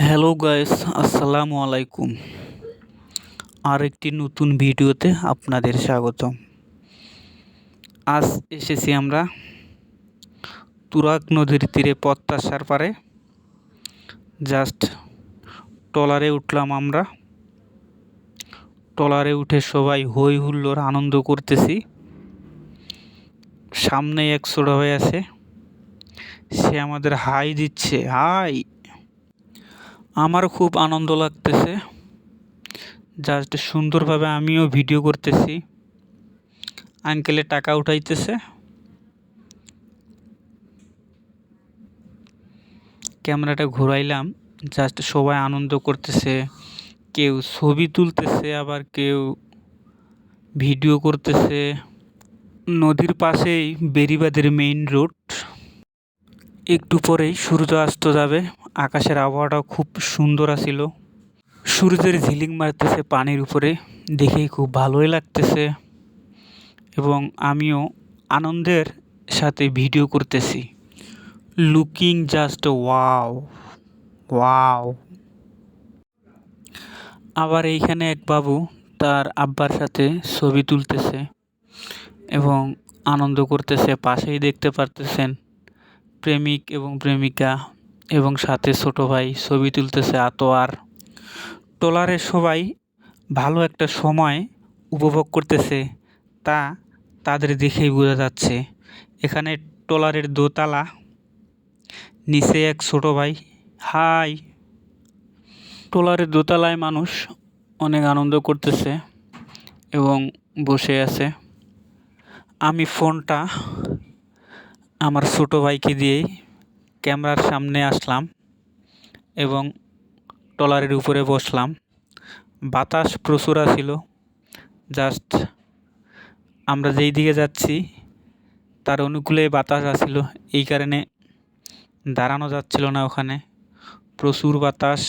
Hello guys আসসালামু আলাইকুম। আর একটি নতুন ভিডিওতে আপনাদের স্বাগতম। আজ এসেছি আমরা তুরাগ নদীর তীরে পদ্মাসার পারে। জাস্ট ট্রলারে উঠলাম আমরা। ট্রলারে উঠে সবাই হই হুল্লোড় আনন্দ করতেছি। সামনে এক ছোট আছে। সে আমাদের হাই দিচ্ছে, হাই! আমার খুব আনন্দ লাগতেছে। জাস্ট সুন্দরভাবে আমিও ভিডিও করতেছি। আঙ্কেলে টাকা উঠাইতেছে। ক্যামেরাটা ঘুরাইলাম। জাস্ট সবাই আনন্দ করতেছে। কেউ ছবি তুলতেছে, আবার কেউ ভিডিও করতেছে। নদীর পাশেই বেরিবাদের মেইন রোড একটু পরেই সূর্য অস্ত যাবে। আকাশের আবহাওয়াটাও খুব সুন্দর আছিল। সূর্যের ঝিলিং মারতেছে পানির উপরে, দেখেই খুব ভালোই লাগতেছে। এবং আমিও আনন্দের সাথে ভিডিও করতেছি। লুকিং জাস্ট ওয়াও ওয়াও আবার এইখানে এক বাবু তার আব্বার সাথে ছবি তুলতেছে এবং আনন্দ করতেছে, পাশেই দেখতে পারতেছেন প্রেমিক এবং প্রেমিকা। এবং সাথে ছোট ভাই ছবি তুলতেছে আতোয়ার। ট্রলারে সবাই ভালো একটা সময় উপভোগ করতেছে, তা তাদের দেখেই বোঝা যাচ্ছে। এখানে ট্রলারের দোতলা, নিচে এক ছোট ভাই, হাই। ট্রলারের দোতলায় মানুষ অনেক আনন্দ করতেছে এবং বসে আছে। আমি ফোনটা আমার ছোটো ভাইকে দিয়েই ক্যামেরার সামনে আসলাম এবং ট্রলারের উপরে বসলাম। বাতাস প্রচুর আছিল জাস্ট আমরা যেই দিকে যাচ্ছি, তার অনুকূলে বাতাস আসছিল এই কারণে দাঁড়ানো যাচ্ছিল না ওখানে। প্রচুর বাতাস।